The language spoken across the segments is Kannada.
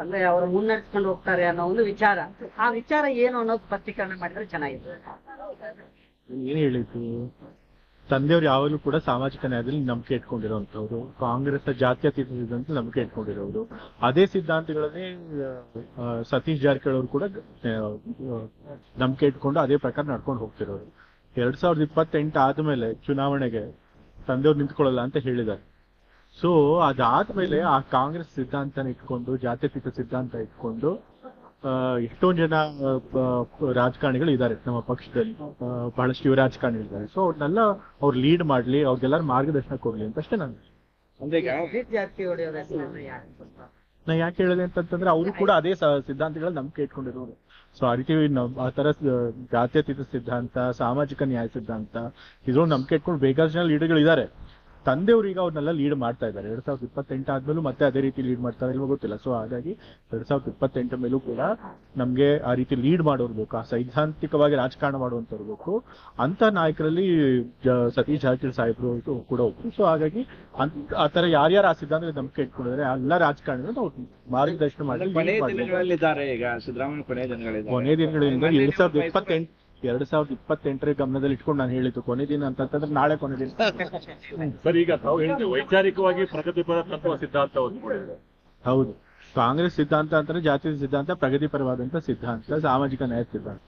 ಅಂದ್ರೆ ಅವರು ಮುನ್ನಡೆಸ್ಕೊಂಡು ಹೋಗ್ತಾರೆ ಅನ್ನೋ ಒಂದು ವಿಚಾರ. ಆ ವಿಚಾರ ಏನು ಅನ್ನೋದು ಸ್ಪಷ್ಟೀಕರಣ ಮಾಡಿದ್ರೆ ಚೆನ್ನಾಗಿದೆ ಏನ್ ಹೇಳಿದ್ರು ತಂದೆಯವರು ಯಾವಾಗಲೂ ಕೂಡ ಸಾಮಾಜಿಕ ನ್ಯಾಯದಲ್ಲಿ ನಂಬಿಕೆ ಇಟ್ಕೊಂಡಿರುವಂತವ್ರು ಕಾಂಗ್ರೆಸ್ ಜಾತ್ಯತೀತ ಸಿದ್ಧಾಂತ ನಂಬಿಕೆ ಇಟ್ಕೊಂಡಿರೋರು. ಅದೇ ಸಿದ್ಧಾಂತಗಳನ್ನೇ ಸತೀಶ್ ಜಾರಕಿಹೊಳಿ ಅವರು ಕೂಡ ನಂಬಿಕೆ ಇಟ್ಕೊಂಡು ಅದೇ ಪ್ರಕಾರ ನಡ್ಕೊಂಡು ಹೋಗ್ತಿರೋರು. ಎರಡ್ ಸಾವಿರದ ಇಪ್ಪತ್ತೆಂಟು ಆದ್ಮೇಲೆ ಚುನಾವಣೆಗೆ ತಂದೆಯವ್ರು ನಿಂತ್ಕೊಳ್ಳಲ್ಲ ಅಂತ ಹೇಳಿದ್ದಾರೆ. ಸೊ ಅದಾದ್ಮೇಲೆ ಆ ಕಾಂಗ್ರೆಸ್ ಸಿದ್ಧಾಂತನ ಇಟ್ಕೊಂಡು ಜಾತ್ಯತೀತ ಸಿದ್ಧಾಂತ ಇಟ್ಕೊಂಡು ಆ, ಎಷ್ಟೊಂದ್ ಜನ ರಾಜಕಾರಣಿಗಳು ಇದ್ದಾರೆ ನಮ್ಮ ಪಕ್ಷದಲ್ಲಿ. ಬಹಳಷ್ಟು ಯುವ ರಾಜಕಾರಣಿಗಳಿದ್ದಾರೆ ಸೊ ಅವ್ರನ್ನೆಲ್ಲ ಅವ್ರು ಲೀಡ್ ಮಾಡ್ಲಿ ಅವ್ರಿಗೆಲ್ಲರೂ ಮಾರ್ಗದರ್ಶನ ಕೊಡ್ಲಿ ಅಂತ ಅಷ್ಟೇ ನಾನು? ನಾ ಯಾಕೆ ಹೇಳಿದೆ ಅಂತಂತಂದ್ರೆ ಅವರು ಕೂಡ ಅದೇ ಸಿದ್ಧಾಂತಗಳ ನಂಬಿಕೆ ಇಟ್ಕೊಂಡಿರೋರು. ಸೊ ಆ ರೀತಿ ಆ ತರ ಜಾತ್ಯತೀತ ಸಿದ್ಧಾಂತ ಸಾಮಾಜಿಕ ನ್ಯಾಯ ಸಿದ್ಧಾಂತ ಇದ್ರೊಂದು ನಂಬಿಕೆ ಇಟ್ಕೊಂಡು ಬೇಕಾದಷ್ಟು ಜನ ಲೀಡರ್ಗಳು ಇದ್ದಾರೆ. ತಂದೆಯವರು ಈಗ ಅವ್ರನ್ನೆಲ್ಲ ಲೀಡ್ ಮಾಡ್ತಾ ಇದ್ದಾರೆ. ಎರಡ್ ಸಾವಿರದ ಇಪ್ಪತ್ತೆಂಟು ಆದ್ಮೇಲೂ ಮತ್ತೆ ಅದೇ ರೀತಿ ಲೀಡ್ ಮಾಡ್ತಾರೆ ಇಲ್ವೋ ಗೊತ್ತಿಲ್ಲ. ಸೊ ಹಾಗಾಗಿ ಎರಡ್ ಸಾವಿರದ ಇಪ್ಪತ್ತೆಂಟು ಮೇಲೂ ಕೂಡ ನಮ್ಗೆ ಆ ರೀತಿ ಲೀಡ್ ಮಾಡೋರು ಬೇಕು. ಆ ಸೈದ್ಧಾಂತಿಕವಾಗಿ ರಾಜಕಾರಣ ಮಾಡುವಂತವ್ರು ಬೇಕು. ಅಂತ ನಾಯಕರಲ್ಲಿ ಸತೀಶ್ ಜಾರಕಿಹೊಳಿ ಸಾಹೇಬ್ರು ಕೂಡ ಒಬ್ರು. ಸೊ ಹಾಗಾಗಿ ಅಂತ ಆ ತರ ಯಾರ್ಯಾರು ಆ ಸಿದ್ಧಾಂತ ನಂಬಿಕೆ ಇಟ್ಕೊಂಡಿದ್ದಾರೆ ಎಲ್ಲ ರಾಜಕಾರಣಿಗಳು ನಾವು ಮಾರ್ಗದರ್ಶನ ಮಾಡಿ ಕೊನೆ ದಿನಗಳಿಂದ ಎರಡ್ ಸಾವಿರದ ಇಪ್ಪತ್ತೆಂಟು ಎರಡ್ ಸಾವಿರದ ಇಪ್ಪತ್ತೆಂಟರ ಗಮನದಲ್ಲಿ ಇಟ್ಕೊಂಡು ನಾನು ಹೇಳಿದ್ದು ಕೊನೆ ದಿನ ಅಂತಂತಂದ್ರೆ ನಾಳೆ ಕೊನೆ ದಿನ. ಸರ್ ಈಗ ತಾವು ಹೇಳ್ತೀವಿ ವೈಚಾರಿಕವಾಗಿ ಪ್ರಗತಿಪರ ತತ್ವ ಸಿದ್ಧಾಂತ ಹೌದು. ಕಾಂಗ್ರೆಸ್ ಸಿದ್ಧಾಂತ ಅಂತಂದ್ರೆ ಜಾತಿ ಸಿದ್ಧಾಂತ ಪ್ರಗತಿಪರವಾದಂತ ಸಿದ್ಧಾಂತ ಸಾಮಾಜಿಕ ನ್ಯಾಯ ಸಿದ್ಧಾಂತ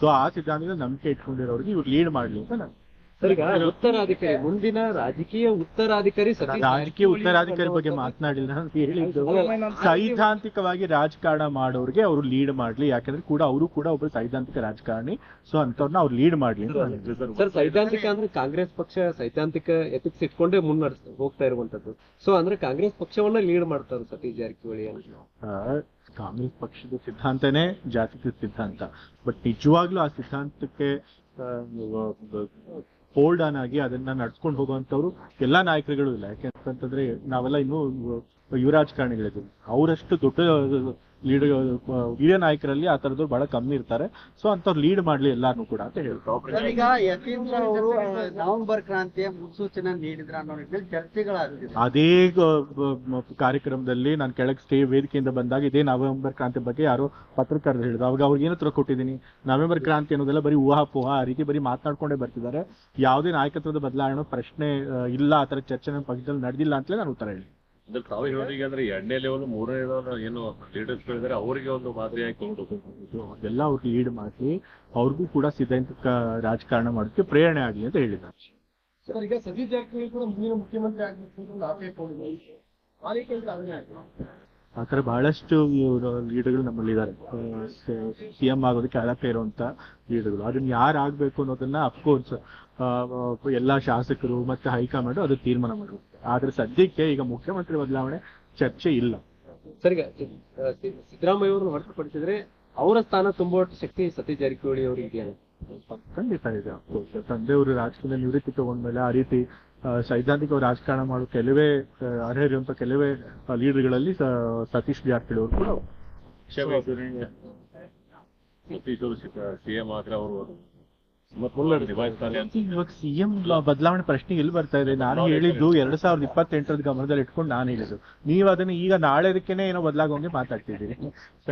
ಸೊ ಆ ಸಿದ್ಧಾಂತದ ನಂಬಿಕೆ ಇಟ್ಕೊಂಡಿರೋರಿಗೆ ಇವ್ರು ಲೀಡ್ ಮಾಡ್ಲಿ ಅಂತ ನಾನು. ಉತ್ತರಾಧಿಕಾರಿ ಮುಂದಿನ ರಾಜಕೀಯ ಉತ್ತರಾಧಿಕಾರಿ ರಾಜಕೀಯ ಉತ್ತರಾಧಿಕಾರಿ ಬಗ್ಗೆ ಮಾತನಾಡಿಲ್ಲ ಅಂತ ಹೇಳಿದ್ದು. ಸೈದ್ಧಾಂತಿಕವಾಗಿ ರಾಜಕಾರಣ ಮಾಡೋರಿಗೆ ಅವರು ಲೀಡ್ ಮಾಡ್ಲಿ ಯಾಕಂದ್ರೆ ಕೂಡ ಅವರು ಕೂಡ ಒಬ್ಬ ಸೈದ್ಧಾಂತಿಕ ರಾಜಕಾರಣಿ ಸೊ ಅಂತವ್ರನ್ನ ಅವ್ರು ಲೀಡ್ ಮಾಡ್ಲಿ ಸರ್ ಸೈದ್ಧಾಂತಿಕ ಅಂದ್ರೆ ಕಾಂಗ್ರೆಸ್ ಪಕ್ಷ ಸೈದ್ಧಾಂತಿಕ ಎಥಿಕ್ಸ್ ಇಟ್ಕೊಂಡೇ ಮುನ್ನಡೆಸ್ ಹೋಗ್ತಾ ಇರುವಂತದ್ದು ಸೊ ಅಂದ್ರೆ ಕಾಂಗ್ರೆಸ್ ಪಕ್ಷವನ್ನ ಲೀಡ್ ಮಾಡ್ತಾರೆ ಸತೀಶ್ ಜಾರಕಿಹೊಳಿ ಅಂತ. ಕಾಂಗ್ರೆಸ್ ಪಕ್ಷದ ಸಿದ್ಧಾಂತನೇ ಜಾತಿಕ ಸಿದ್ಧಾಂತ. ಬಟ್ ನಿಜವಾಗ್ಲೂ ಆ ಸಿದ್ಧಾಂತಕ್ಕೆ ಹೋಲ್ಡ್ ಆನ್ ಆಗಿ ಅದನ್ನ ನಡ್ಸ್ಕೊಂಡು ಹೋಗುವಂತವ್ರು ಎಲ್ಲಾ ನಾಯಕರುಗಳು ಇಲ್ಲ. ಯಾಕೆಂತಂದ್ರೆ ನಾವೆಲ್ಲ ಇನ್ನೂ ಯುವ ರಾಜಕಾರಣಿಗಳಿದ್ದೀವಿ ಅವರಷ್ಟು ದೊಡ್ಡ ಲೀಡ್ ಹಿರಿಯ ನಾಯಕರಲ್ಲಿ ಆ ತರದವ್ರು ಬಹಳ ಕಮ್ಮಿ ಇರ್ತಾರೆ. ಸೊ ಅಂತವ್ರು ಲೀಡ್ ಮಾಡ್ಲಿ ಎಲ್ಲಾರು ಕೂಡ ಅಂತ ಹೇಳ್ತಾರೆ. ಈಗ ಯತೀಂದ್ರ ಅವರು ನವೆಂಬರ್ ಕ್ರಾಂತಿಯ ಮುನ್ಸೂಚನೆ ನೀಡಿದ್ರ ಅನ್ನೋ ನಿಟ್ಟಿನಲ್ಲಿ ಚರ್ಚೆಗಳಾಗಿದೆ ಅದೇ ಕಾರ್ಯಕ್ರಮದಲ್ಲಿ ನಾನು ಕೆಳಗೆ ಸ್ಟೇ ವೇದಿಕೆಯಿಂದ ಬಂದಾಗ ಇದೇ ನವೆಂಬರ್ ಕ್ರಾಂತಿ ಬಗ್ಗೆ ಯಾರೋ ಪತ್ರಕರ್ತರು ಹೇಳಿದ್ರು. ಅವಾಗ ಅವ್ರಿಗೆ ಏನತ್ರ ಕೊಟ್ಟಿದ್ದೀನಿ? ನವೆಂಬರ್ ಕ್ರಾಂತಿ ಅನ್ನೋದೆಲ್ಲ ಬರೀ ಊಹಾಪೋಹ ಆ ರೀತಿ ಬರೀ ಮಾತನಾಡ್ಕೊಂಡೇ ಬರ್ತಿದ್ದಾರೆ. ಯಾವುದೇ ನಾಯಕತ್ವದ ಬದಲಾವಣೆ ಪ್ರಶ್ನೆ ಇಲ್ಲ ಆ ತರ ಚರ್ಚೆ ಪಕ್ಷದಲ್ಲಿ ನಡೆದಿಲ್ಲ ಅಂತಲೇ ನಾನು ಉತ್ತರ ಹೇಳಿ. ಅಂದ್ರೆ ತಾವು ಹೇಳೋದೀಗ ಅಂದ್ರೆ ಎರಡನೇ ಲೆವೆಲ್ ಮೂರನೇ ಲೆವೆಲ್ ಏನು ಲೀಡರ್ಸ್ ಹೇಳಿದ್ರೆ ಅವರಿಗೆ ಒಂದು ಮಾದರಿಯಾಗಿ ಕೊಂಡು ಎಲ್ಲ ಅವ್ರು ಲೀಡ್ ಮಾಡಿ ಅವ್ರಿಗೂ ಕೂಡ ಸಿದ್ಧಾಂತಕ ರಾಜಕಾರಣ ಮಾಡಕ್ಕೆ ಪ್ರೇರಣೆ ಆಗಲಿ ಅಂತ ಹೇಳಿದ್ದಾರೆ. ಸರ್ ಈಗ ಸತೀಶ್ ಜಾರಕಿಹೊಳಿ ಕೂಡ ಮುಂದಿನ ಮುಖ್ಯಮಂತ್ರಿ ಆಗಬೇಕು ಅಂತ ಆಯ್ತು. ಆ ಥರ ಬಹಳಷ್ಟು ಲೀಡರ್ಗಳು ನಮ್ಮಲ್ಲಿದ್ದಾರೆ. ಸಿ ಎಂ ಆಗೋದಕ್ಕೆ ಅಳಪೆ ಇರುವಂತ ಲೀಡರ್ಗಳು ಅದನ್ನ ಯಾರು ಆಗ್ಬೇಕು ಅನ್ನೋದನ್ನ ಅಫ್ಕೋರ್ಸ್ ಎಲ್ಲಾ ಶಾಸಕರು ಮತ್ತೆ ಹೈಕಮಾಂಡ್ ಅದು ತೀರ್ಮಾನ ಮಾಡಬೇಕು ಆದ್ರೆ ಸದ್ಯಕ್ಕೆ ಈಗ ಮುಖ್ಯಮಂತ್ರಿ ಬದಲಾವಣೆ ಚರ್ಚೆ ಇಲ್ಲ. ಸರಿ ಸಿದ್ದರಾಮಯ್ಯ ಅವರು ಹೊರತುಪಡಿಸಿದ್ರೆ ಅವರ ಸ್ಥಾನ ತುಂಬುವ ಶಕ್ತಿ ಸತೀಶ್ ಜಾರಕಿಹೊಳಿ ಅವರಿಗೆ ಇದೆಯಾ? ಖಂಡಿತ ಇದೆ. ತಂದೆ ಅವರು ರಾಜಕೀಯ ನಿವೃತ್ತಿ ತಗೊಂಡ್ಮೇಲೆ ಆ ರೀತಿ ಸೈದ್ಧಾಂತಿಕ ರಾಜಕಾರಣ ಮಾಡೋ ಕೆಲವೇ ಅರ್ಹರಿರುವಂತ ಕೆಲವೇ ಲೀಡರ್ಗಳಲ್ಲಿ ಸತೀಶ್ ಜಾರಕಿಹೊಳಿ ಅವರು ಕೂಡ ಸತೀಶ್ ಅವರು ಸಿಎಂ ಆದ್ರೆ ಅವರು ಇವಾಗ ಸಿಎಂ ಬದಲಾವಣೆ ಪ್ರಶ್ನೆ ಎಲ್ಲಿ ಬರ್ತಾ ಇದೆ? ನಾನು ಹೇಳಿದ್ದು ಎರಡ್ ಸಾವಿರದ ಇಪ್ಪತ್ತೆಂಟರ ಗಮನದಲ್ಲಿ ಇಟ್ಕೊಂಡು ನಾನು ಹೇಳಿದ್ದು. ನೀವು ಅದನ್ನ ಈಗ ನಾಳೆ ಏನೋ ಬದಲಾಗೋಂಗೆ ಮಾತಾಡ್ತಿದ್ದೀರಿ.